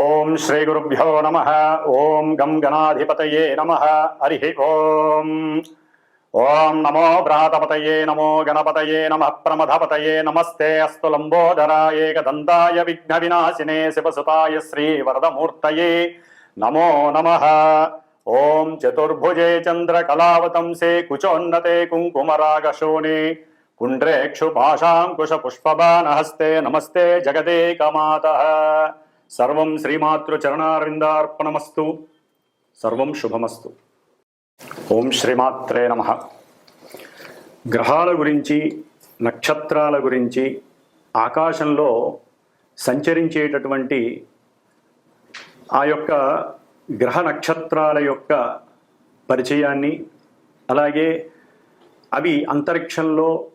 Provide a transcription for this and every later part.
ఓం శ్రీ గురుభ్యో నమ. ఓం గం గణాధిపతయే నమ. హరి ఓం. ఓం నమో భ్రాతపతయే నమో గణపతయే నమ. ప్రమథపతయే నమస్తే. అస్తు లంబోదరాయ ఏకదంతాయ విఘ్న వినాశినే శివసుతాయ శ్రీ వరదమూర్తయే నమో నమ. ఓం చతుర్భుజే చంద్రకళావతంసే కుచోన్నతే కుంకుమరాగశోణే కుండ్రేక్షు పాశాంకుశ పుష్పబాణహస్తే నమస్తే జగదేకమాత. సర్వం శ్రీమాతృచరణారిందార్పణమస్తు సర్వం శుభమస్తు. ఓం శ్రీమాత్రే నమ. గ్రహాల గురించి నక్షత్రాల గురించి ఆకాశంలో సంచరించేటటువంటి ఆ యొక్క గ్రహ నక్షత్రాల యొక్క పరిచయాన్ని అలాగే అవి అంతరిక్షంలో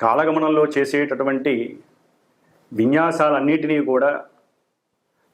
కాలగమనంలో చేసేటటువంటి విన్యాసాలన్నిటినీ కూడా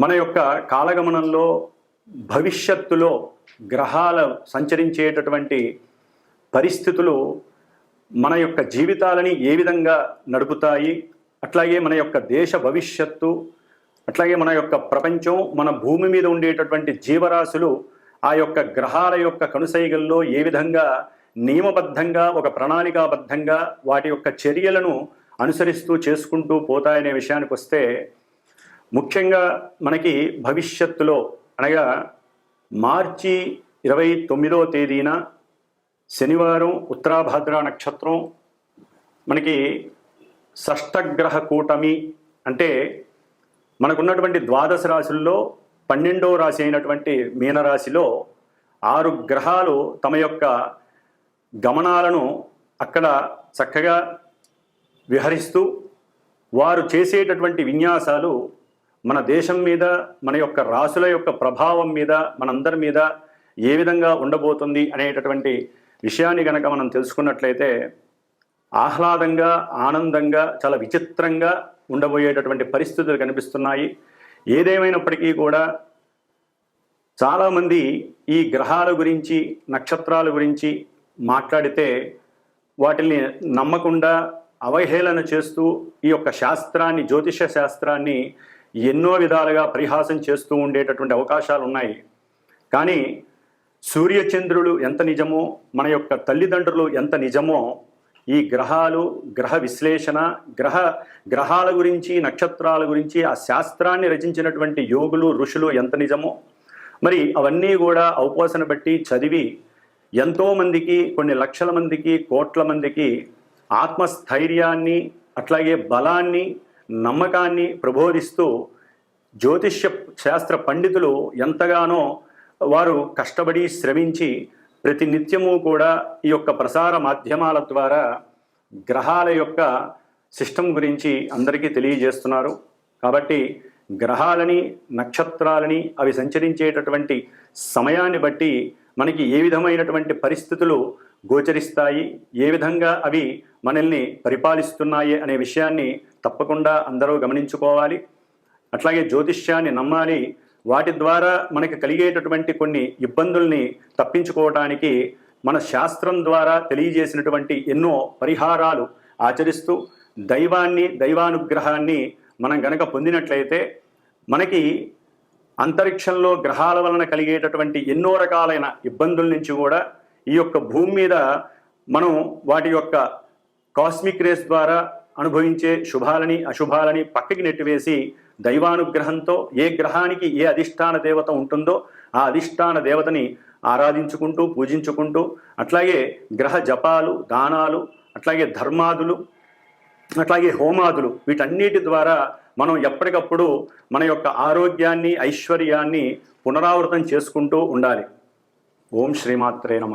మన యొక్క కాలగమనంలో భవిష్యత్తులో గ్రహాల సంచరించేటటువంటి పరిస్థితులు మన యొక్క జీవితాలని ఏ విధంగా నడుపుతాయి అట్లాగే మన యొక్క దేశ భవిష్యత్తు అట్లాగే మన యొక్క ప్రపంచం మన భూమి మీద ఉండేటటువంటి జీవరాశులు ఆ యొక్క గ్రహాల యొక్క కనుసైగల్లో ఏ విధంగా నియమబద్ధంగా ఒక ప్రణాళికాబద్ధంగా వాటి యొక్క చర్యలను అనుసరిస్తూ చేసుకుంటూ పోతాయనే విషయానికి వస్తే ముఖ్యంగా మనకి భవిష్యత్తులో అనగా మార్చి ఇరవై తొమ్మిదో తేదీన శనివారం ఉత్తరాభద్ర నక్షత్రం మనకి షష్టగ్రహ కూటమి అంటే మనకున్నటువంటి ద్వాదశ రాశుల్లో పన్నెండో రాశి అయినటువంటి మీనరాశిలో ఆరు గ్రహాలు తమ యొక్క గమనాలను అక్కడ చక్కగా విహరిస్తూ వారు చేసేటటువంటి విన్యాసాలు మన దేశం మీద మన యొక్క రాసుల యొక్క ప్రభావం మీద మనందరి మీద ఏ విధంగా ఉండబోతుంది అనేటటువంటి విషయాన్ని కనుక మనం తెలుసుకున్నట్లయితే ఆహ్లాదంగా ఆనందంగా చాలా విచిత్రంగా ఉండబోయేటటువంటి పరిస్థితులు కనిపిస్తున్నాయి. ఏదేమైనప్పటికీ కూడా చాలామంది ఈ గ్రహాల గురించి నక్షత్రాల గురించి మాట్లాడితే వాటిని నమ్మకుండా అవహేళన చేస్తూ ఈ యొక్క శాస్త్రాన్ని జ్యోతిష శాస్త్రాన్ని ఎన్నో విధాలుగా పరిహాసం చేస్తూ ఉండేటటువంటి అవకాశాలు ఉన్నాయి కానీ సూర్యచంద్రులు ఎంత నిజమో మన యొక్క తల్లిదండ్రులు ఎంత నిజమో ఈ గ్రహాలు గ్రహ విశ్లేషణ గ్రహ గ్రహాల గురించి నక్షత్రాల గురించి ఆ శాస్త్రాన్ని రచించినటువంటి యోగులు ఋషులు ఎంత నిజమో మరి అవన్నీ కూడా అవపోసన బట్టి చదివి ఎంతోమందికి కొన్ని లక్షల మందికి కోట్ల మందికి ఆత్మస్థైర్యాన్ని అట్లాగే బలాన్ని నమ్మకాన్ని ప్రబోధిస్తూ జ్యోతిష్య శాస్త్ర పండితులు ఎంతగానో వారు కష్టపడి శ్రమించి ప్రతి నిత్యము కూడా ఈ యొక్క ప్రసార మాధ్యమాల ద్వారా గ్రహాల యొక్క సిస్టమ్ గురించి అందరికీ తెలియజేస్తున్నారు. కాబట్టి గ్రహాలని నక్షత్రాలని అవి సంచరించేటటువంటి సమయాన్ని బట్టి మనకి ఏ విధమైనటువంటి పరిస్థితులు గోచరిస్తాయి ఏ విధంగా అవి మనల్ని పరిపాలిస్తున్నాయి అనే విషయాన్ని తప్పకుండా అందరూ గమనించుకోవాలి. అట్లాగే జ్యోతిష్యాన్ని నమ్మాలి. వాటి ద్వారా మనకి కలిగేటటువంటి కొన్ని ఇబ్బందుల్ని తప్పించుకోవటానికి మన శాస్త్రం ద్వారా తెలియజేసినటువంటి ఎన్నో పరిహారాలు ఆచరిస్తూ దైవాన్ని దైవానుగ్రహాన్ని మనం గనక పొందినట్లయితే మనకి అంతరిక్షంలో గ్రహాల వలన కలిగేటటువంటి ఎన్నో రకాలైన ఇబ్బందుల నుంచి కూడా ఈ యొక్క భూమి మీద మనం వాటి యొక్క కాస్మిక్ రేస్ ద్వారా అనుభవించే శుభాలని అశుభాలని పక్కకి నెట్టివేసి దైవానుగ్రహంతో ఏ గ్రహానికి ఏ అధిష్టాన దేవత ఉంటుందో ఆ అధిష్టాన దేవతని ఆరాధించుకుంటూ పూజించుకుంటూ అట్లాగే గ్రహ జపాలు దానాలు అట్లాగే ధర్మాదులు అట్లాగే హోమాదులు వీటన్నిటి ద్వారా మనం ఎప్పటికప్పుడు మన యొక్క ఆరోగ్యాన్ని ఐశ్వర్యాన్ని పునరావృతం చేసుకుంటూ ఉండాలి. ఓం శ్రీమాత్రే నమ.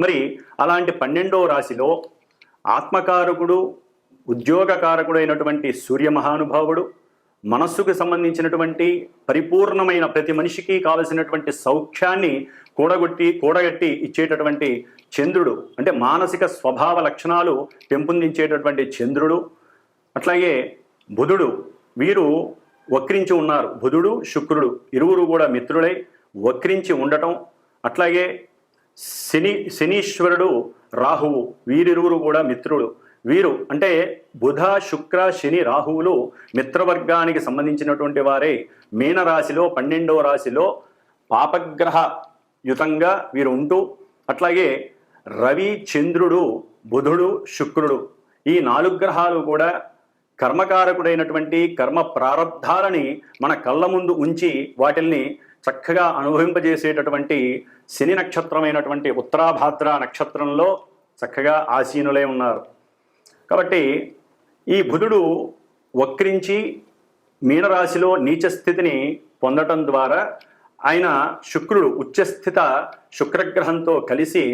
మరి అలాంటి పన్నెండో రాశిలో ఆత్మకారకుడు ఉద్యోగకారకుడు అయినటువంటి సూర్య మహానుభావుడు మనస్సుకు సంబంధించినటువంటి పరిపూర్ణమైన ప్రతి మనిషికి కావలసినటువంటి సౌఖ్యాన్ని కూడగొట్టి కూడగట్టి ఇచ్చేటటువంటి చంద్రుడు. అంటే మానసిక స్వభావ లక్షణాలు పెంపొందించేటటువంటి చంద్రుడు. అట్లాగే బుధుడు. వీరు వక్రించి ఉన్నారు. బుధుడు శుక్రుడు. ఇరువురు కూడా మిత్రులై వక్రించి ఉండటం. అట్లాగే శని శనీశ్వరుడు రాహువు వీరిరువురు కూడా మిత్రుడు. వీరు అంటే బుధ శుక్ర శని రాహువులు మిత్రవర్గానికి సంబంధించినటువంటి వారే. మీనరాశిలో పన్నెండవ రాశిలో పాపగ్రహ యుతంగా వీరు ఉంటూ అట్లాగే రవి చంద్రుడు బుధుడు శుక్రుడు ఈ నాలుగు గ్రహాలు కూడా కర్మకారకుడైనటువంటి కర్మ ప్రారంధాలని మన కళ్ళ ముందు ఉంచి వాటిల్ని చక్కగా అనుభవింపజేసేటటువంటి శని నక్షత్రమైనటువంటి ఉత్తరాభాద్ర నక్షత్రంలో చక్కగా ఆసీనులై ఉన్నారు. కాబట్టి ఈ బుధుడు వక్రించి మీనరాశిలో నీచ స్థితిని పొందటం ద్వారా ఆయన శుక్రుడు ఉచ్చస్థిత శుక్రగ్రహంతో కలిసి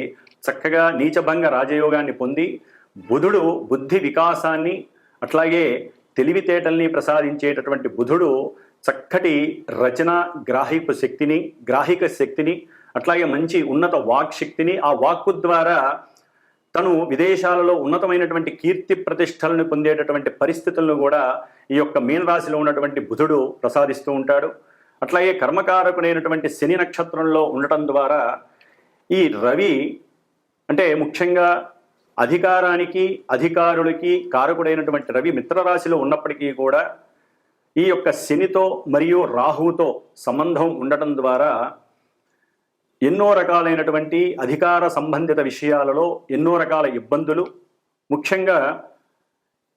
చక్కగా నీచభంగ రాజయోగాన్ని పొంది బుధుడు బుద్ధి వికాసాన్ని అట్లాగే తెలివితేటల్ని ప్రసాదించేటటువంటి బుధుడు చక్కటి రచన గ్రాహిక శక్తిని గ్రాహిక శక్తిని అట్లాగే మంచి ఉన్నత వాక్ శక్తిని ఆ వాక్కు ద్వారా తను విదేశాలలో ఉన్నతమైనటువంటి కీర్తి ప్రతిష్టలను పొందేటటువంటి పరిస్థితులను కూడా ఈ యొక్క మీనరాశిలో ఉన్నటువంటి బుధుడు ప్రసాదిస్తూ ఉంటాడు. అట్లాగే కర్మకారకుడైనటువంటి శని నక్షత్రంలో ఉండటం ద్వారా ఈ రవి అంటే ముఖ్యంగా అధికారానికి అధికారులకి కారకుడైనటువంటి రవి మిత్రరాశిలో ఉన్నప్పటికీ కూడా ఈ యొక్క శనితో మరియు రాహువుతో సంబంధం ఉండటం ద్వారా ఎన్నో రకాలైనటువంటి అధికార సంబంధిత విషయాలలో ఎన్నో రకాల ఇబ్బందులు ముఖ్యంగా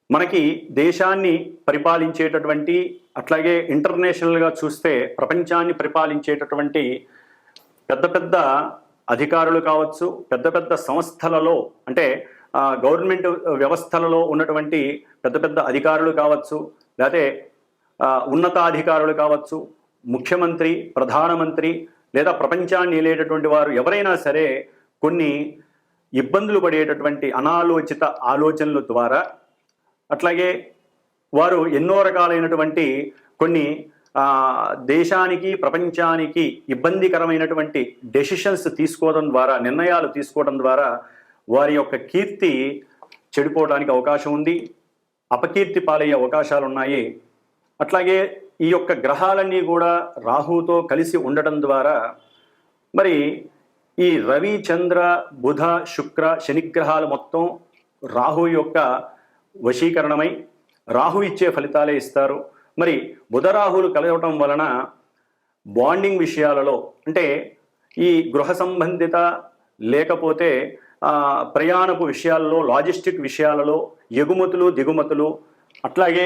మనకి దేశాన్ని పరిపాలించేటటువంటి అట్లాగే ఇంటర్నేషనల్గా చూస్తే ప్రపంచాన్ని పరిపాలించేటటువంటి పెద్ద పెద్ద అధికారులు కావచ్చు పెద్ద పెద్ద సంస్థలలో అంటే గవర్నమెంట్ వ్యవస్థలలో ఉన్నటువంటి పెద్ద పెద్ద అధికారులు కావచ్చు లేకపోతే ఉన్నతాధికారులు కావచ్చు ముఖ్యమంత్రి ప్రధానమంత్రి లేదా ప్రపంచాన్ని ఏలేటటువంటి వారు ఎవరైనా సరే కొన్ని ఇబ్బందులు పడేటటువంటి అనాలోచిత ఆలోచనల ద్వారా అట్లాగే వారు ఎన్నో రకాలైనటువంటి కొన్ని దేశానికి ప్రపంచానికి ఇబ్బందికరమైనటువంటి డెసిషన్స్ తీసుకోవడం ద్వారా నిర్ణయాలు తీసుకోవడం ద్వారా వారి యొక్క కీర్తి చెడిపోవడానికి అవకాశం ఉంది. అపకీర్తి పాలయ్యే అవకాశాలు ఉన్నాయి అట్లాగే ఈ యొక్క గ్రహాలన్నీ కూడా రాహుతో కలిసి ఉండటం ద్వారా మరి ఈ రవి చంద్ర బుధ శుక్ర శనిగ్రహాలు మొత్తం రాహు యొక్క వశీకరణమై రాహు ఇచ్చే ఫలితాలే ఇస్తారు. మరి బుధ రాహులు కలవటం వలన బాండింగ్ విషయాలలో అంటే ఈ గృహ సంబంధిత లేకపోతే ప్రయాణపు విషయాల్లో లాజిస్టిక్ విషయాలలో ఎగుమతులు దిగుమతులు అట్లాగే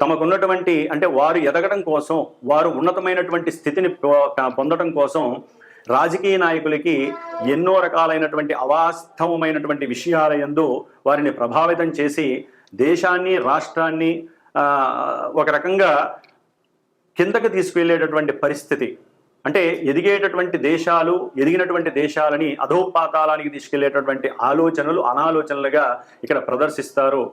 తమకున్నటువంటి అంటే వారు ఎదగడం కోసం వారు ఉన్నతమైనటువంటి స్థితిని పొ- పొందడం కోసం రాజకీయ నాయకులకి ఎన్నో రకాలైనటువంటి అవాస్తవమైనటువంటి విషయాల యందు వారిని ప్రభావితం చేసి దేశాన్ని రాష్ట్రాన్ని ఒక రకంగా కిందకి తీసుకువెళ్ళేటటువంటి పరిస్థితి. అంటే ఎదిగేటటువంటి దేశాలు ఎదిగినటువంటి దేశాలని అధోపాతాలానికి తీసుకెళ్ళేటటువంటి ఆలోచనలు అనాలోచనలుగా ఇక్కడ ప్రదర్శిస్తారు.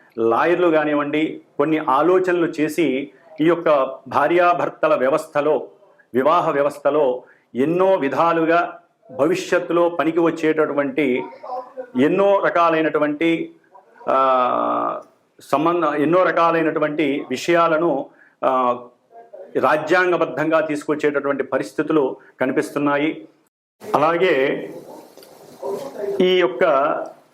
లాయర్లు కానివ్వండి కొన్ని ఆలోచనలు చేసి ఈ యొక్క భార్యాభర్తల వ్యవస్థలో వివాహ వ్యవస్థలో ఎన్నో విధాలుగా భవిష్యత్తులో పనికి వచ్చేటటువంటి ఎన్నో రకాలైనటువంటి సంబంధ ఎన్నో రకాలైనటువంటి విషయాలను రాజ్యాంగబద్ధంగా తీసుకొచ్చేటటువంటి పరిస్థితులు కనిపిస్తున్నాయి. అలాగే ఈ యొక్క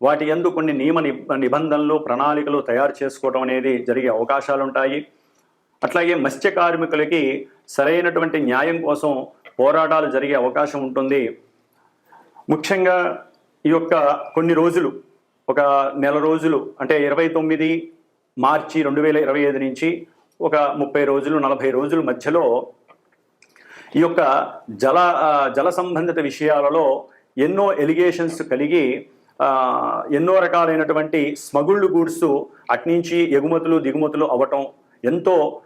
వాటి యందు కొన్ని నియమ నిబంధనలు ప్రణాళికలు తయారు చేసుకోవడం అనేది జరిగే అవకాశాలు ఉంటాయి అట్లాగే మత్స్య కార్మికులకి సరైనటువంటి న్యాయం కోసం పోరాటాలు జరిగే అవకాశం ఉంటుంది. ముఖ్యంగా ఈ యొక్క కొన్ని రోజులు ఒక నెల రోజులు అంటే ఇరవై తొమ్మిది మార్చి రెండు వేల ఇరవై ఐదు నుంచి ఒక ముప్పై రోజులు నలభై రోజుల మధ్యలో ఈ యొక్క జల జల సంబంధిత విషయాలలో ఎన్నో ఎలిగేషన్స్ కలిగి ఎన్నో రకాలైనటువంటి స్మగుళ్ళు గూడ్స్ అట్నుంచి ఎగుమతులు దిగుమతులు అవ్వటం ఎంతో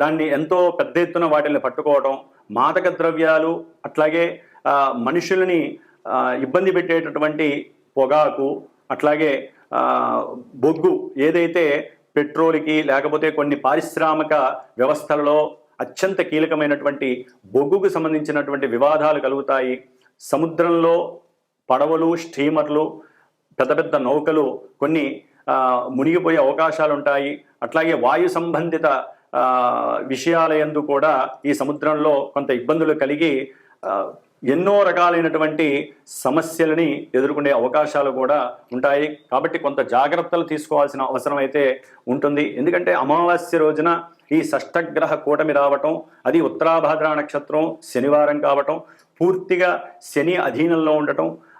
దాన్ని ఎంతో పెద్ద ఎత్తున వాటిని పట్టుకోవటం మాదక ద్రవ్యాలు అట్లాగే మనుషులని ఇబ్బంది పెట్టేటటువంటి పొగాకు అట్లాగే బొగ్గు ఏదైతే పెట్రోల్కి లేకపోతే కొన్ని పారిశ్రామిక వ్యవస్థలలో అత్యంత కీలకమైనటువంటి బొగ్గుకు సంబంధించినటువంటి వివాదాలు కలుగుతాయి. సముద్రంలో పడవలు స్టీమర్లు పెద్ద పెద్ద నౌకలు కొన్ని మునిగిపోయే అవకాశాలు ఉంటాయి అట్లాగే వాయు సంబంధిత విషయాలయందు విషయాల యందు కూడా ఈ సముద్రంలో కొంత ఇబ్బందులు కలిగి ఎన్నో రకాలైనటువంటి సమస్యలని ఎదుర్కొనే అవకాశాలు కూడా ఉంటాయి. కాబట్టి కొంత జాగ్రత్తలు తీసుకోవాల్సిన అవసరం అయితే ఉంటుంది. ఎందుకంటే అమావాస్య రోజున ఈ షష్టగ్రహ కూటమి రావటం అది ఉత్తరాభాద్ర నక్షత్రం శనివారం కావటం పూర్తిగా శని అధీనంలో ఉండటం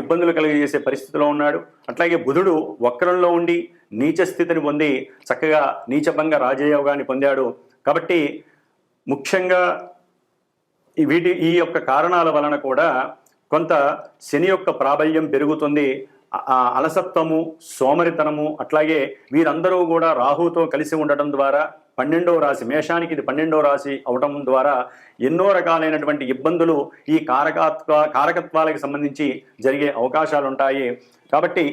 ఇబ్బందులు కలిగజేసే పరిస్థితిలో ఉన్నాడు. అట్లాగే బుధుడు వక్రంలో ఉండి నీచ స్థితిని పొంది చక్కగా నీచభంగ రాజయోగాన్ని పొందాడు. కాబట్టి ముఖ్యంగా వీటి ఈ యొక్క కారణాల వలన కూడా కొంత శని యొక్క ప్రాబల్యం పెరుగుతుంది. ఆ అలసత్వము సోమరితనము అట్లాగే వీరందరూ కూడా రాహుతో కలిసి ఉండటం ద్వారా పన్నెండవ రాశి మేషానికి ఇది పన్నెండవ రాశి అవటం ద్వారా ఎన్నో రకాలైనటువంటి ఇబ్బందులు ఈ కారకత్వ కారకత్వాలకు సంబంధించి జరిగే అవకాశాలు ఉంటాయి కాబట్టి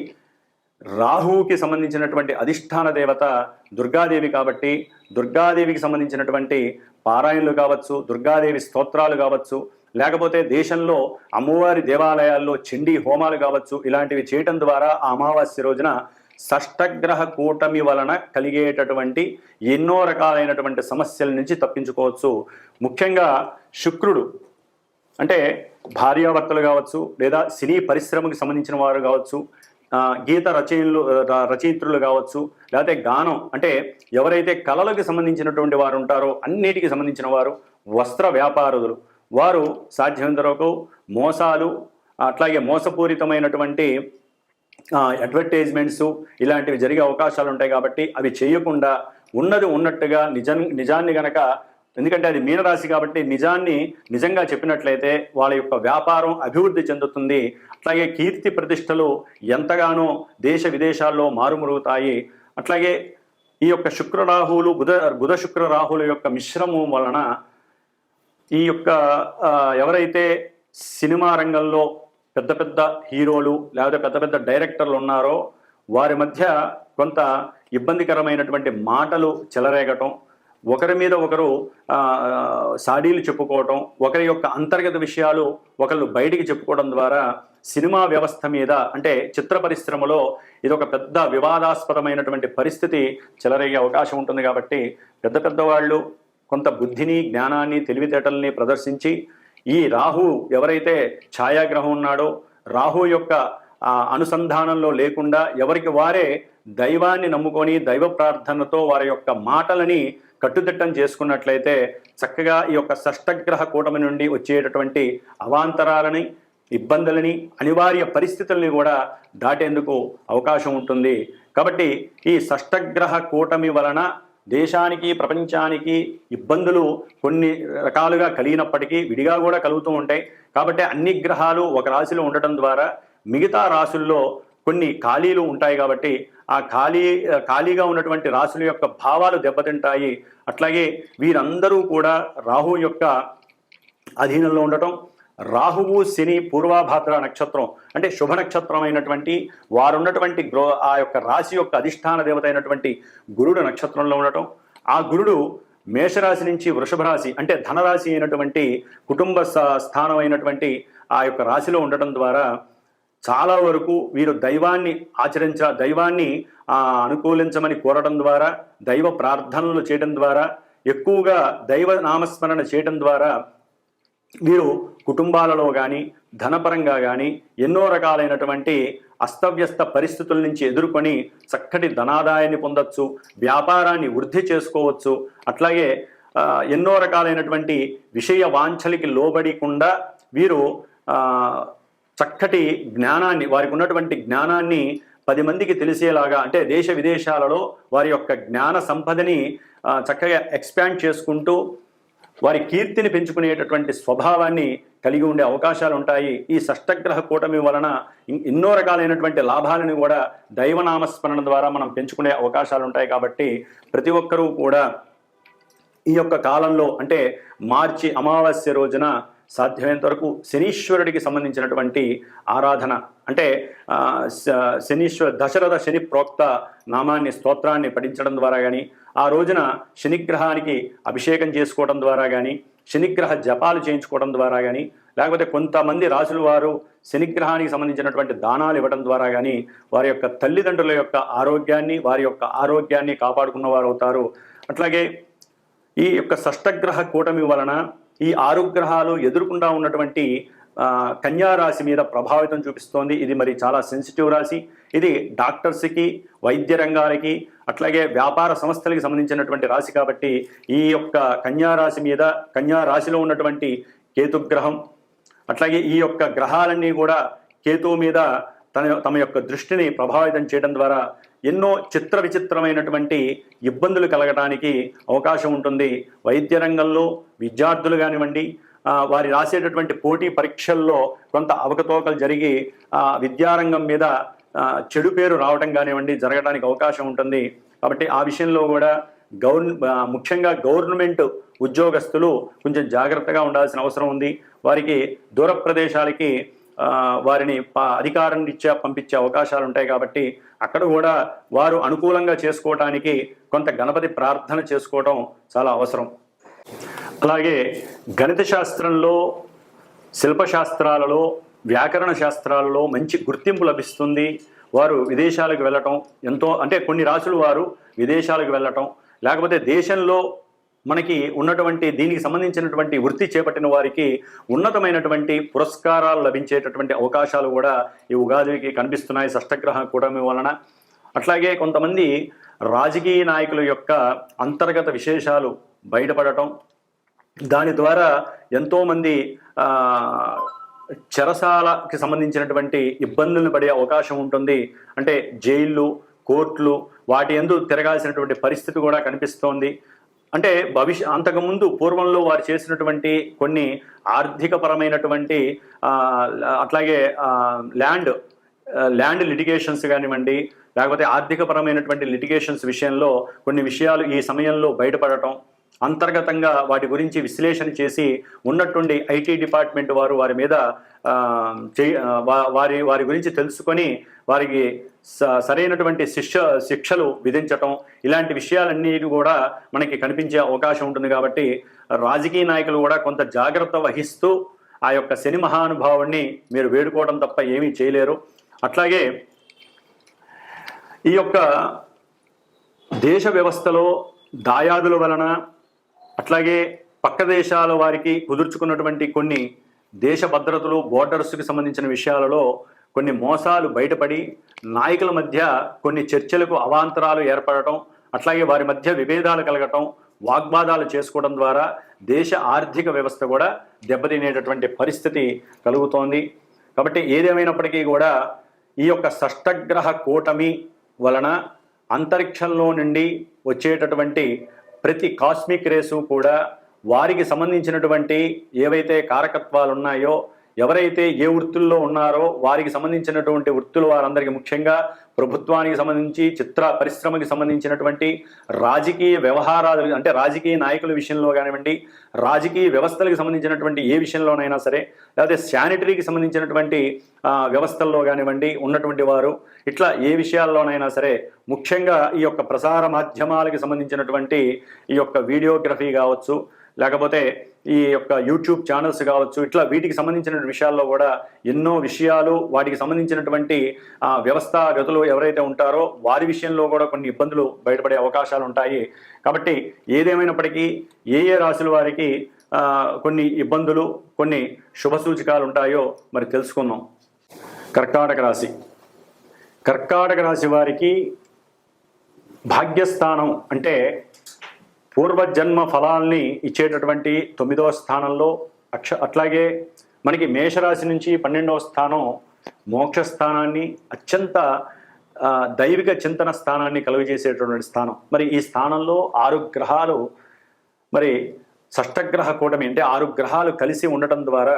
రాహువుకి సంబంధించినటువంటి అధిష్టాన దేవత దుర్గాదేవి కాబట్టి దుర్గాదేవికి సంబంధించినటువంటి పారాయణలు కావచ్చు దుర్గాదేవి స్తోత్రాలు కావచ్చు లేకపోతే దేశంలో అమ్మవారి దేవాలయాల్లో చండీ హోమాలు కావచ్చు ఇలాంటివి చేయటం ద్వారా ఆ అమావాస్య రోజున షష్టగ్రహ కూటమి వలన కలిగేటటువంటి ఎన్నో రకాలైనటువంటి సమస్యల నుంచి తప్పించుకోవచ్చు. ముఖ్యంగా శుక్రుడు అంటే భార్యాభర్తలు కావచ్చు లేదా సినీ పరిశ్రమకు సంబంధించిన వారు కావచ్చు గీత రచయిలు ర- రచయిత్రులు కావచ్చు లేకపోతే గానం అంటే ఎవరైతే కళలకు సంబంధించినటువంటి వారు ఉంటారో అన్నిటికీ సంబంధించిన వారు వస్త్ర వ్యాపారులు. వారు సాధ్యమైనంత వరకు మోసాలు అట్లాగే మోసపూరితమైనటువంటి అడ్వర్టైజ్మెంట్స్ ఇలాంటివి జరిగే అవకాశాలు ఉంటాయి కాబట్టి అవి చేయకుండా ఉన్నది ఉన్నట్టుగా నిజం నిజాన్ని గనక ఎందుకంటే అది మీనరాశి కాబట్టి నిజాన్ని నిజంగా చెప్పినట్లయితే వాళ్ళ యొక్క వ్యాపారం అభివృద్ధి చెందుతుంది. అట్లాగే కీర్తి ప్రతిష్టలు ఎంతగానో దేశ విదేశాల్లో మారుమరుగుతాయి. అట్లాగే ఈ యొక్క శుక్రరాహువులు బుధ బుధ శుక్ర రాహుల యొక్క మిశ్రమం వలన ఈ యొక్క ఎవరైతే సినిమా రంగంలో పెద్ద పెద్ద హీరోలు లేకపోతే పెద్ద పెద్ద డైరెక్టర్లు ఉన్నారో వారి మధ్య కొంత ఇబ్బందికరమైనటువంటి మాటలు చెలరేగటం ఒకరి మీద ఒకరు సాడీలు చెప్పుకోవటం ఒకరి యొక్క అంతర్గత విషయాలు ఒకళ్ళు బయటికి చెప్పుకోవడం ద్వారా సినిమా వ్యవస్థ మీద అంటే చిత్ర పరిశ్రమలో ఇది ఒక పెద్ద వివాదాస్పదమైనటువంటి పరిస్థితి చెలరేగే అవకాశం ఉంటుంది కాబట్టి పెద్ద పెద్దవాళ్ళు కొంత బుద్ధిని జ్ఞానాన్ని తెలివితేటల్ని ప్రదర్శించి ఈ రాహు ఎవరైతే ఛాయాగ్రహం ఉన్నాడో రాహు యొక్క అనుసంధానంలో లేకుండా ఎవరికి వారే దైవాన్ని నమ్ముకొని దైవ ప్రార్థనతో వారి యొక్క మాటలని కట్టుదిట్టం చేసుకున్నట్లయితే చక్కగా ఈ యొక్క షష్టగ్రహ కూటమి నుండి వచ్చేటటువంటి అవాంతరాలని ఇబ్బందులని అనివార్య పరిస్థితుల్ని కూడా దాటేందుకు అవకాశం ఉంటుంది. కాబట్టి ఈ షష్టగ్రహ కూటమి వలన దేశానికి ప్రపంచానికి ఇబ్బందులు కొన్ని రకాలుగా కలిగినప్పటికీ విడిగా కూడా కలుగుతూ ఉంటాయి. కాబట్టి అన్ని గ్రహాలు ఒక రాశిలో ఉండటం ద్వారా మిగతా రాశుల్లో కొన్ని ఖాళీలు ఉంటాయి కాబట్టి ఆ ఖాళీ ఖాళీగా ఉన్నటువంటి రాశుల యొక్క భావాలు దెబ్బతింటాయి. అట్లాగే వీరందరూ కూడా రాహు యొక్క అధీనంలో ఉండటం రాహువు శని పూర్వాభాద్ర నక్షత్రం అంటే శుభ నక్షత్రం అయినటువంటి వారు ఉన్నటువంటి గ్రో ఆ యొక్క రాశి యొక్క అధిష్టాన దేవత అయినటువంటి గురుడు నక్షత్రంలో ఉండటం. ఆ గురుడు మేషరాశి నుంచి వృషభ రాశి అంటే ధనరాశి అయినటువంటి కుటుంబ స్థానం అయినటువంటి ఆ యొక్క రాశిలో ఉండటం ద్వారా చాలా వరకు వీరు దైవాన్ని ఆచరించ దైవాన్ని అనుకూలించమని కోరడం ద్వారా దైవ ప్రార్థనలు చేయడం ద్వారా ఎక్కువగా దైవ నామస్మరణ చేయడం ద్వారా వీరు కుటుంబాలలో కానీ ధనపరంగా కానీ ఎన్నో రకాలైనటువంటి అస్తవ్యస్త పరిస్థితుల నుంచి ఎదుర్కొని చక్కటి ధనాదాయాన్ని పొందొచ్చు వ్యాపారాన్ని వృద్ధి చేసుకోవచ్చు అట్లాగే ఎన్నో రకాలైనటువంటి విషయ వాంఛలికి లోబడికుండా వీరు చక్కటి జ్ఞానాన్ని వారికి ఉన్నటువంటి జ్ఞానాన్ని పది మందికి తెలిసేలాగా అంటే దేశ విదేశాలలో వారి యొక్క జ్ఞాన సంపదని చక్కగా ఎక్స్పాండ్ చేసుకుంటూ వారి కీర్తిని పెంచుకునేటటువంటి స్వభావాన్ని కలిగి ఉండే అవకాశాలు ఉంటాయి. ఈ షష్టగ్రహ కూటమి వలన ఎన్నో రకాలైనటువంటి లాభాలను కూడా దైవనామస్మరణ ద్వారా మనం పెంచుకునే అవకాశాలు ఉంటాయి కాబట్టి ప్రతి ఒక్కరూ కూడా ఈ యొక్క కాలంలో అంటే మార్చి అమావాస్య రోజున సాధ్యమైనంత వరకు శనీశ్వరుడికి సంబంధించినటువంటి ఆరాధన అంటే శ- శనీశ్వర దశరథ శని ప్రోక్త నామాన్ని స్తోత్రాన్ని పఠించడం ద్వారా కానీ ఆ రోజున శనిగ్రహానికి అభిషేకం చేసుకోవడం ద్వారా కానీ శనిగ్రహ జపాలు చేయించుకోవడం ద్వారా కానీ లేకపోతే కొంతమంది రాసుల వారు శనిగ్రహానికి సంబంధించినటువంటి దానాలు ఇవ్వడం ద్వారా కానీ వారి యొక్క తల్లిదండ్రుల యొక్క ఆరోగ్యాన్ని వారి యొక్క ఆరోగ్యాన్ని కాపాడుకున్న వారు అవుతారు అట్లాగే ఈ యొక్క షష్టగ్రహ కూటమి వలన ఈ ఆరు గ్రహాలు ఎదుర్కొండా ఉన్నటువంటి కన్యా రాశి మీద ప్రభావితం చూపిస్తోంది. ఇది మరి చాలా సెన్సిటివ్ రాశి. ఇది డాక్టర్స్కి వైద్య రంగాలకి అట్లాగే వ్యాపార సంస్థలకి సంబంధించినటువంటి రాశి కాబట్టి ఈ యొక్క కన్యా రాశి మీద కన్యా రాశిలో ఉన్నటువంటి కేతుగ్రహం అట్లాగే ఈ యొక్క గ్రహాలన్నీ కూడా కేతువు మీద తన తమ యొక్క దృష్టిని ప్రభావితం చేయడం ద్వారా ఎన్నో చిత్ర విచిత్రమైనటువంటి ఇబ్బందులు కలగడానికి అవకాశం ఉంటుంది. వైద్య రంగంలో విద్యార్థులు కానివ్వండి వారి రాసేటటువంటి పోటీ పరీక్షల్లో కొంత అవకతవకలు జరిగి విద్యారంగం మీద చెడు పేరు రావడం కానివ్వండి జరగడానికి అవకాశం ఉంటుంది. కాబట్టి ఆ విషయంలో కూడా గవర్న ముఖ్యంగా గవర్నమెంట్ ఉద్యోగస్తులు కొంచెం జాగ్రత్తగా ఉండాల్సిన అవసరం ఉంది. వారికి దూర ప్రదేశాలకి వారిని అధికారం రీత్యా పంపించే అవకాశాలు ఉంటాయి కాబట్టి అక్కడ కూడా వారు అనుకూలంగా చేసుకోవటానికి కొంత గణపతి ప్రార్థన చేసుకోవడం చాలా అవసరం. అలాగే గణిత శాస్త్రంలో శిల్పశాస్త్రాలలో వ్యాకరణ శాస్త్రాలలో మంచి గుర్తింపు లభిస్తుంది. వారు విదేశాలకు వెళ్ళటం ఎంతో అంటే కొన్ని రాసులు వారు విదేశాలకు వెళ్ళటం లేకపోతే దేశంలో మనకి ఉన్నటువంటి దీనికి సంబంధించినటువంటి వృత్తి చేపట్టిన వారికి ఉన్నతమైనటువంటి పురస్కారాలు లభించేటటువంటి అవకాశాలు కూడా ఈ ఉగాదికి కనిపిస్తున్నాయి షష్టగ్రహ కూటమి వలన. అట్లాగే కొంతమంది రాజకీయ నాయకుల యొక్క అంతర్గత విశేషాలు బయటపడటం దాని ద్వారా ఎంతోమంది చెరసాలకి సంబంధించినటువంటి ఇబ్బందులను పడే అవకాశం ఉంటుంది. అంటే జైళ్ళు కోర్టులు వాటి ఎందు తిరగాల్సినటువంటి పరిస్థితి కూడా కనిపిస్తోంది. అంటే భవిష్య అంతకుముందు పూర్వంలో వారు చేసినటువంటి కొన్ని ఆర్థికపరమైనటువంటి అట్లాగే ల్యాండ్ ల్యాండ్ లిటిగేషన్స్ కానివ్వండి లేకపోతే ఆర్థికపరమైనటువంటి లిటిగేషన్స్ విషయంలో కొన్ని విషయాలు ఈ సమయంలో బయటపడటం అంతర్గతంగా వాటి గురించి విశ్లేషణ చేసి ఉన్నట్టుండి ఐటీ డిపార్ట్మెంట్ వారు వారి మీద వారి వారి గురించి తెలుసుకొని వారికి స- సరైనటువంటి శిక్ష శిక్షలు విధించటం ఇలాంటి విషయాలన్నీ కూడా మనకి కనిపించే అవకాశం ఉంటుంది కాబట్టి రాజకీయ నాయకులు కూడా కొంత జాగ్రత్త వహిస్తూ ఆ యొక్క శని మహానుభావుణ్ణి మీరు వేడుకోవడం తప్ప ఏమీ చేయలేరు. అట్లాగే ఈ యొక్క దేశ వ్యవస్థలో దాయాదుల వలన అట్లాగే పక్క దేశాల వారికి కుదుర్చుకున్నటువంటి కొన్ని దేశ భద్రతలు బోర్డర్స్కి సంబంధించిన విషయాలలో కొన్ని మోసాలు బయటపడి నాయకుల మధ్య కొన్ని చర్చలకు అవాంతరాలు ఏర్పడటం అట్లాగే వారి మధ్య విభేదాలు కలగటం వాగ్వాదాలు చేసుకోవడం ద్వారా దేశ ఆర్థిక వ్యవస్థ కూడా దెబ్బతినేటటువంటి పరిస్థితి కలుగుతోంది. కాబట్టి ఏదేమైనప్పటికీ కూడా ఈ యొక్క షష్టగ్రహ కూటమి వలన అంతరిక్షంలో నుండి వచ్చేటటువంటి ప్రతి కాస్మిక్ రేసు కూడా వారికి సంబంధించినటువంటి ఏవైతే కారకత్వాలు ఉన్నాయో ఎవరైతే ఏ వృత్తుల్లో ఉన్నారో వారికి సంబంధించినటువంటి వృత్తులు వారందరికీ ముఖ్యంగా ప్రభుత్వానికి సంబంధించి చిత్ర పరిశ్రమకి సంబంధించినటువంటి రాజకీయ వ్యవహారాలు అంటే రాజకీయ నాయకుల విషయంలో కానివ్వండి రాజకీయ వ్యవస్థలకు సంబంధించినటువంటి ఏ విషయంలోనైనా సరే లేకపోతే శానిటరీకి సంబంధించినటువంటి వ్యవస్థల్లో కానివ్వండి ఉన్నటువంటి వారు ఇట్లా ఏ విషయాల్లోనైనా సరే ముఖ్యంగా ఈ యొక్క ప్రసార మాధ్యమాలకి సంబంధించినటువంటి ఈ యొక్క వీడియోగ్రఫీ కావచ్చు లేకపోతే ఈ యొక్క యూట్యూబ్ ఛానల్స్ కావచ్చు ఇట్లా వీటికి సంబంధించిన విషయాల్లో కూడా ఎన్నో విషయాలు వాటికి సంబంధించినటువంటి వ్యవస్థాగతులు ఎవరైతే ఉంటారో వారి విషయంలో కూడా కొన్ని ఇబ్బందులు బయటపడే అవకాశాలు ఉంటాయి. కాబట్టి ఏదేమైనప్పటికీ ఏ ఏ రాశుల వారికి కొన్ని ఇబ్బందులు కొన్ని శుభ సూచకాలు ఉంటాయో మరి తెలుసుకుందాం. కర్కాటక రాశి. కర్కాటక రాశి వారికి భాగ్యస్థానం అంటే పూర్వజన్మ ఫలాల్ని ఇచ్చేటటువంటి తొమ్మిదవ స్థానంలో అక్ష అట్లాగే మనకి మేషరాశి నుంచి పన్నెండవ స్థానం మోక్ష స్థానాన్ని అత్యంత దైవిక చింతన స్థానాన్ని కలుగజేసేటటువంటి స్థానం. మరి ఈ స్థానంలో ఆరు గ్రహాలు మరి షష్టగ్రహ కూటమి అంటే ఆరు గ్రహాలు కలిసి ఉండటం ద్వారా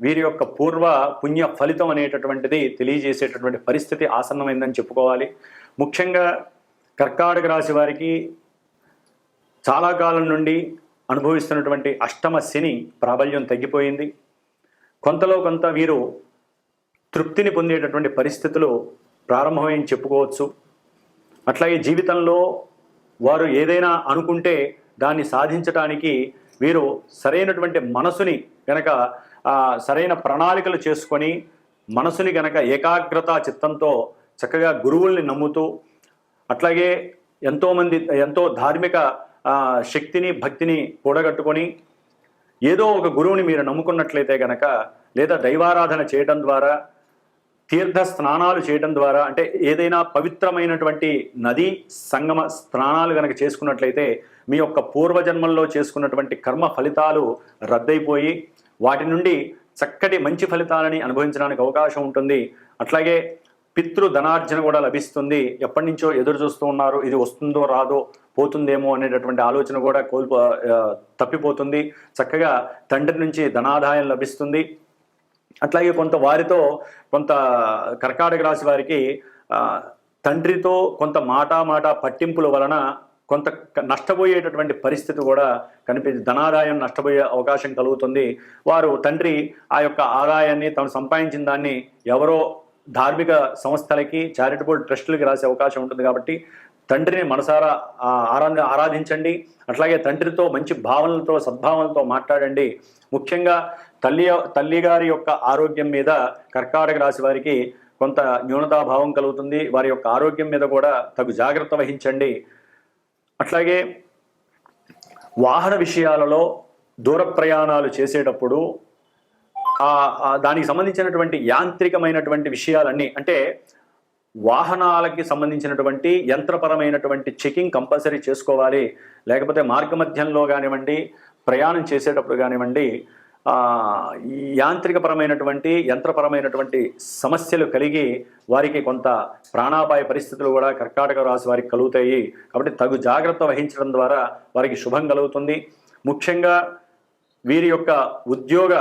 వీరి యొక్క పూర్వ పుణ్య ఫలితం అనేటటువంటిది తెలియజేసేటటువంటి పరిస్థితి ఆసన్నమైందని చెప్పుకోవాలి. ముఖ్యంగా కర్కాటక రాశి వారికి చాలా కాలం నుండి అనుభవిస్తున్నటువంటి అష్టమ శని ప్రాబల్యం తగ్గిపోయింది. కొంతలో కొంత వీరు తృప్తిని పొందేటటువంటి పరిస్థితులు ప్రారంభమైంది చెప్పుకోవచ్చు. అట్లాగే జీవితంలో వారు ఏదైనా అనుకుంటే దాన్ని సాధించటానికి వీరు సరైనటువంటి మనసుని గనక సరైన ప్రణాళికలు చేసుకొని మనసుని గనక ఏకాగ్రత చిత్తంతో చక్కగా గురువుల్ని నమ్ముతూ అట్లాగే ఎంతోమంది ఎంతో ధార్మిక శక్తిని భక్తిని కూడగట్టుకొని ఏదో ఒక గురువుని మీరు నమ్ముకున్నట్లయితే గనక లేదా దైవారాధన చేయడం ద్వారా తీర్థ స్నానాలు చేయడం ద్వారా అంటే ఏదైనా పవిత్రమైనటువంటి నది సంగమ స్నానాలు కనుక చేసుకున్నట్లయితే మీ యొక్క పూర్వజన్మల్లో చేసుకున్నటువంటి కర్మ ఫలితాలు రద్దయిపోయి వాటి నుండి చక్కటి మంచి ఫలితాలని అనుభవించడానికి అవకాశం ఉంటుంది. అట్లాగే పితృ ధనార్జన కూడా లభిస్తుంది. ఎప్పటి నుంచో ఎదురు చూస్తూ ఉన్నారు. ఇది వస్తుందో రాదో పోతుందేమో అనేటటువంటి ఆలోచన కూడా కోల్పో తప్పిపోతుంది. చక్కగా తండ్రి నుంచి ధనాదాయం లభిస్తుంది. అట్లాగే కొంత వారితో కొంత కర్కాటక రాశి వారికి తండ్రితో కొంత మాట మాట పట్టింపుల వలన కొంత క- నష్టపోయేటటువంటి పరిస్థితి కూడా కనిపించి ధనాదాయం నష్టపోయే అవకాశం కలుగుతుంది. వారు తండ్రి ఆ యొక్క ఆదాయాన్ని తాను సంపాదించిన దాన్ని ఎవరో ధార్మిక సంస్థలకి చారిటబుల్ ట్రస్టులకి రాసే అవకాశం ఉంటుంది కాబట్టి తండ్రిని మనసారా ఆ, ఆరాధించండి. అట్లాగే తండ్రితో మంచి భావనలతో సద్భావనలతో మాట్లాడండి. ముఖ్యంగా తల్లి తల్లిగారి యొక్క ఆరోగ్యం మీద కర్కాటక రాశి వారికి కొంత న్యూనతాభావం కలుగుతుంది. వారి యొక్క ఆరోగ్యం మీద కూడా తగు జాగ్రత్త వహించండి. అట్లాగే వాహన విషయాలలో దూర ప్రయాణాలు చేసేటప్పుడు దానికి సంబంధించినటువంటి యాంత్రికమైనటువంటి విషయాలన్నీ అంటే వాహనాలకి సంబంధించినటువంటి యంత్రపరమైనటువంటి చెకింగ్ కంపల్సరీ చేసుకోవాలి లేకపోతే మార్గమధ్యంలో కానివ్వండి ప్రయాణం చేసేటప్పుడు కానివ్వండి యాంత్రికపరమైనటువంటి యంత్రపరమైనటువంటి సమస్యలు కలిగి వారికి కొంత ప్రాణాపాయ పరిస్థితులు కూడా కర్కాటక రాశి వారికి కలుగుతాయి. కాబట్టి తగు జాగ్రత్త వహించడం ద్వారా వారికి శుభం కలుగుతుంది. ముఖ్యంగా వీరి యొక్క ఉద్యోగ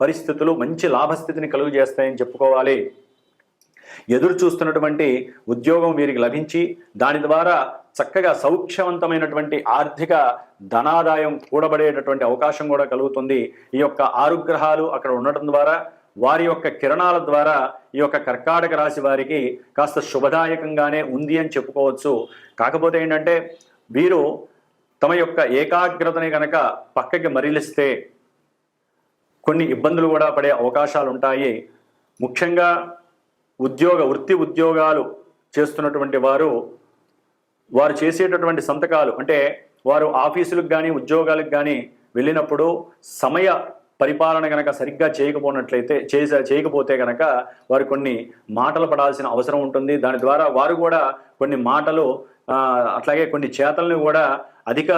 పరిస్థితులు మంచి లాభస్థితిని కలుగు చేస్తాయని చెప్పుకోవాలి. ఎదురు చూస్తున్నటువంటి ఉద్యోగం వీరికి లభించి దాని ద్వారా చక్కగా సౌక్షవంతమైనటువంటి ఆర్థిక ధనాదాయం కూడబడేటటువంటి అవకాశం కూడా కలుగుతుంది. ఈ యొక్క ఆరు గ్రహాలు అక్కడ ఉండటం ద్వారా వారి యొక్క కిరణాల ద్వారా ఈ యొక్క కర్కాటక రాశి వారికి కాస్త శుభదాయకంగానే ఉంది అని చెప్పుకోవచ్చు. కాకపోతే ఏంటంటే వీరు తమ యొక్క ఏకాగ్రతని కనుక పక్కకి మరిలిస్తే కొన్ని ఇబ్బందులు కూడా పడే అవకాశాలు ఉంటాయి ముఖ్యంగా ఉద్యోగ వృత్తి ఉద్యోగాలు చేస్తున్నటువంటి వారు వారు చేసేటటువంటి సంతకాలు అంటే వారు ఆఫీసులకు కానీ ఉద్యోగాలకు కానీ వెళ్ళినప్పుడు సమయ పరిపాలన కనుక సరిగ్గా చేయకపోనట్లయితే చేసే చేయకపోతే కనుక వారు కొన్ని మాటలు పడాల్సిన అవసరం ఉంటుంది. దాని ద్వారా వారు కూడా కొన్ని మాటలు అట్లాగే కొన్ని చేతలను కూడా అధిక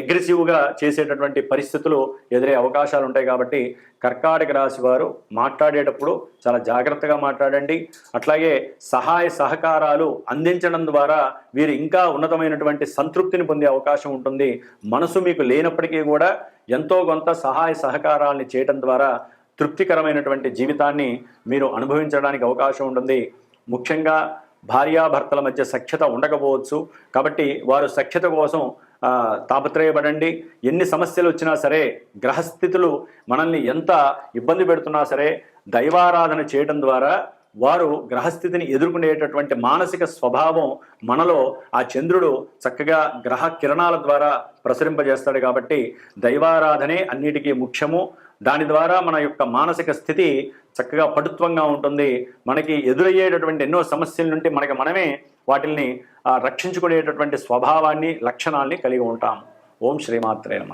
అగ్రెసివ్గా చేసేటటువంటి పరిస్థితులు ఎదురే అవకాశాలు ఉంటాయి కాబట్టి కర్కాటక రాశి వారు మాట్లాడేటప్పుడు చాలా జాగ్రత్తగా మాట్లాడండి. అట్లాగే సహాయ సహకారాలు అందించడం ద్వారా వీరు ఇంకా ఉన్నతమైనటువంటి సంతృప్తిని పొందే అవకాశం ఉంటుంది. మనసు మీకు లేనప్పటికీ కూడా ఎంతో కొంత సహాయ సహకారాలని చేయడం ద్వారా తృప్తికరమైనటువంటి జీవితాన్ని మీరు అనుభవించడానికి అవకాశం ఉంటుంది. ముఖ్యంగా భార్యాభర్తల మధ్య సఖ్యత ఉండకపోవచ్చు. కాబట్టి వారు సఖ్యత కోసం తాపత్రయపడండి. ఎన్ని సమస్యలు వచ్చినా సరే గ్రహస్థితులు మనల్ని ఎంత ఇబ్బంది పెడుతున్నా సరే దైవారాధన చేయడం ద్వారా వారు గ్రహస్థితిని ఎదుర్కొనేటటువంటి మానసిక స్వభావం మనలో ఆ చంద్రుడు చక్కగా గ్రహ కిరణాల ద్వారా ప్రసరింపజేస్తాడు కాబట్టి దైవారాధనే అన్నిటికీ ముఖ్యము. దాని ద్వారా మన యొక్క మానసిక స్థితి చక్కగా పటుత్వంగా ఉంటుంది. మనకి ఎదురయ్యేటటువంటి ఎన్నో సమస్యల నుండి మనకి మనమే వాటిల్ని ఆ, రక్షించుకునేటటువంటి స్వభావాన్ని లక్షణాల్ని కలిగి ఉంటాం. ఓం శ్రీమాత్రే నమ.